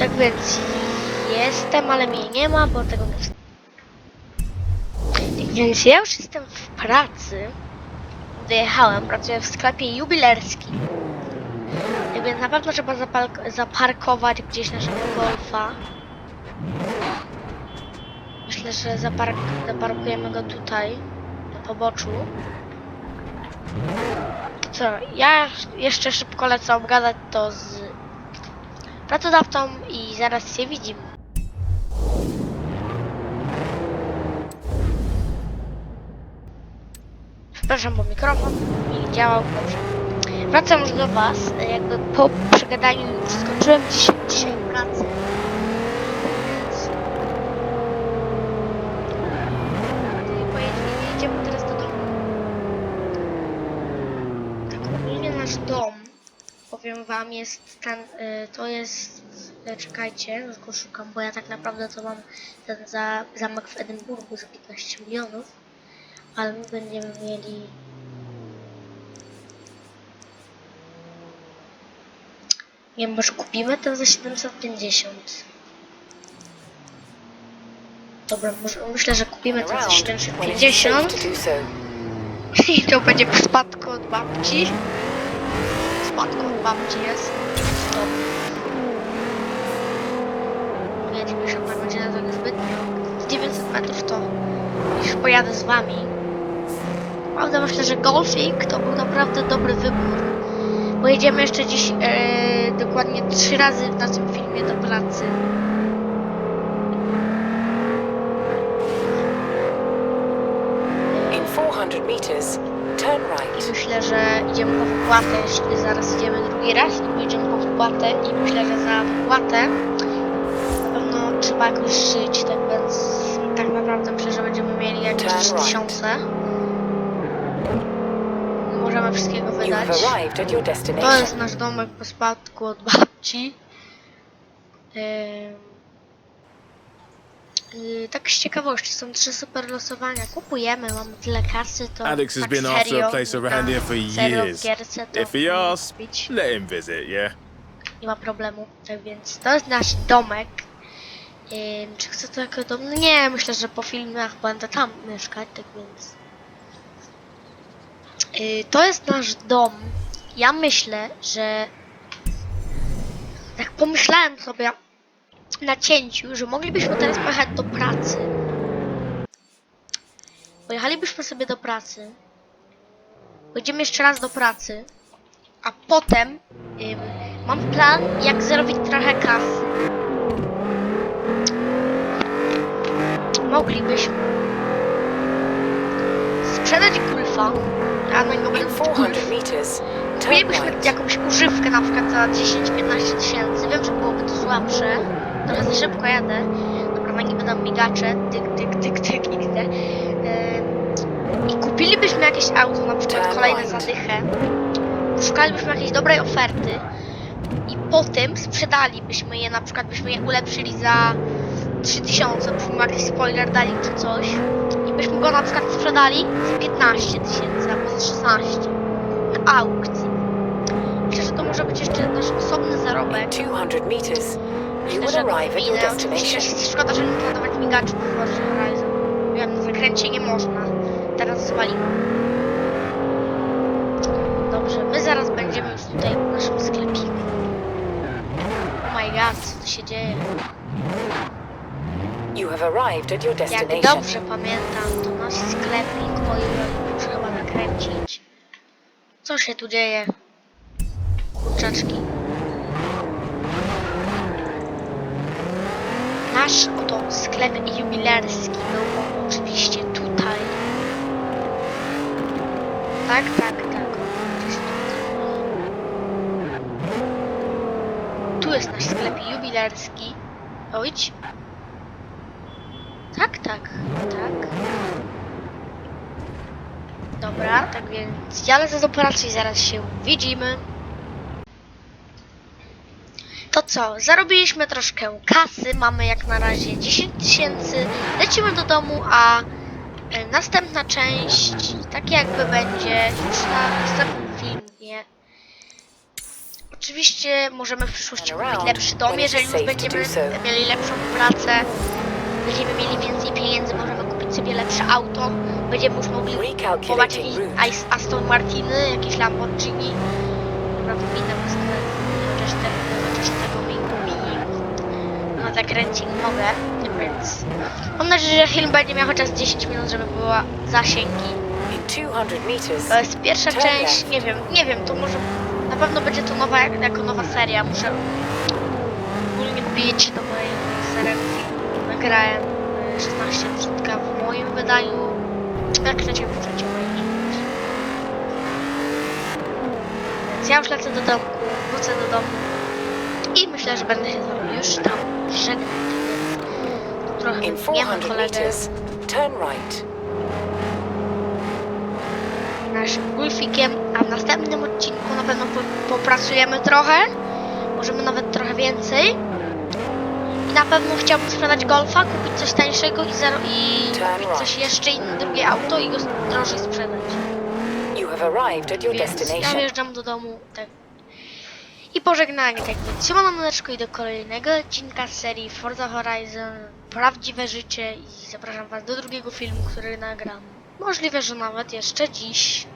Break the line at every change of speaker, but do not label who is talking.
Tak więc jestem, ale mnie nie ma, bo tego nie Tak więc ja już jestem w pracy. Wyjechałem, pracuję w sklepie jubilerskim. Tak więc na pewno trzeba zaparkować gdzieś naszego golfa. Myślę, że zapark- zaparkujemy go tutaj, na poboczu. Co, ja jeszcze szybko lecę obgadać to z pracodawcą i zaraz się widzimy. Przepraszam, bo mikrofon mi działał dobrze. Wracam już do Was. Jakby po przegadaniu już skończyłem dzisiaj, dzisiaj pracę. Pojedziemy, jedziemy teraz do domu. Tak, ogólnie nasz dom, powiem Wam, jest ten, y, to jest, y, czekajcie, go szukam, bo ja tak naprawdę to mam ten za, zamek w Edynburgu za 15 milionów, ale my będziemy mieli Nie wiem, może kupimy ten za 750. Dobra, może, myślę, że kupimy ten za
around when it's safe
750.
to do so.
I to będzie w spadku od babci. W spadku od babci jest. Się, że będzie na to niezbytnio. Z 900 metrów to już pojadę z wami. Prawda, myślę, że golfik to był naprawdę dobry wybór. Pojedziemy jeszcze dziś e, dokładnie trzy razy na tym filmie do pracy.
In 400 meters, turn
I
right.
myślę, że idziemy po wypłatę, jeśli zaraz idziemy drugi raz i pójdziemy po wypłatę i myślę, że za wypłatę na pewno trzeba jakoś żyć, tak więc tak naprawdę myślę, że będziemy mieli jakieś
Turn right.
3000. Nie możemy wszystkiego wydać. To jest nasz domek po spadku od babci. Yy, tak z ciekawości, są trzy super losowania. Kupujemy, mamy tyle kasy, to
Alex has
tak
been after
serio,
a place around here for
serio w
years.
gierce to
If he asks,
kupić.
let him visit, yeah?
Nie ma problemu. Tak więc to jest nasz domek. Ym, czy chcę to jako dom? No nie, myślę, że po filmach będę tam mieszkać, tak więc. Yy, to jest nasz dom. Ja myślę, że. Tak pomyślałem sobie na cięciu, że moglibyśmy teraz pojechać do pracy. Pojechalibyśmy sobie do pracy. Pojedziemy jeszcze raz do pracy. A potem ym, mam plan, jak zarobić trochę kasy. Moglibyśmy sprzedać golfa, a na niego będę
400 meters, turn
Mielibyśmy jakąś używkę na przykład za 10-15 tysięcy. Wiem, że byłoby to słabsze. Trochę za szybko jadę. Dobra, nie będą migacze. Tyk, tyk, tyk, tyk, XD. Ym, I kupilibyśmy jakieś auto, na przykład kolejne zadychę. Szukalibyśmy jakiejś dobrej oferty. I potem sprzedalibyśmy je, na przykład byśmy je ulepszyli za 3000, byśmy jakiś spoiler dali czy coś. I byśmy go na przykład sprzedali za 15 tysięcy albo za 16 na aukcji. Myślę, że to może być jeszcze nasz osobny zarobek.
200 meters,
Myślę, że minę. Oczywiście szkoda, że nie migaczy w Forza Horizon. Wiem, na zakręcie nie można. Teraz zwaliłem. Dobrze, my zaraz będziemy już tutaj w naszym sklepiku. Oh my god, co tu się dzieje?
You have arrived at your
Jak
destination.
dobrze pamiętam, to nasz sklepik, o ile muszę chyba nakręcić. Co się tu dzieje? Kurczaczki. Nasz oto sklep jubilerski był on oczywiście tutaj. Tak, tak, tak. Tu jest nasz sklep jubilerski. Ojdź. Tak, tak, tak. Dobra, tak więc ja lecę do pracy i zaraz się widzimy. To co, zarobiliśmy troszkę kasy, mamy jak na razie 10 tysięcy, lecimy do domu, a e, następna część tak jakby będzie już na następnym filmie. Oczywiście możemy w przyszłości kupić lepszy dom, jeżeli już będziemy mieli lepszą pracę, będziemy mieli więcej pieniędzy, możemy kupić sobie lepsze auto, będziemy już mogli kupować jakieś Aston Martiny, jakieś Lamborghini. Pominę pustkę, chociaż, te, chociaż tego mi mini nie mogę, więc mam nadzieję, że film będzie miał chociaż 10 minut, żeby była zasięgi.
In 200 meters,
To jest pierwsza część, nie wiem, nie wiem, to może na pewno będzie to nowa, jako nowa seria, muszę ogólnie bić do mojej serii. Nagrałem y, 16 odcinka w moim wydaniu, jak chcecie możecie moje Więc ja już lecę do domku, wrócę do domu i myślę, że będę się z wami już tam żegnać, trochę nie ma
400
kolegę.
turn right.
naszym Gulfikiem, a w następnym odcinku na pewno po, popracujemy trochę, możemy nawet trochę więcej. I na pewno chciałbym sprzedać Golfa, kupić coś tańszego i, i kupić coś jeszcze inne, drugie auto i go drożej sprzedać.
You have arrived at your
Więc ja
destination.
wjeżdżam do domu, tak. I pożegnanie, tak więc siemano maneczko i do kolejnego odcinka z serii Forza Horizon Prawdziwe Życie i zapraszam was do drugiego filmu, który nagram. Możliwe, że nawet jeszcze dziś.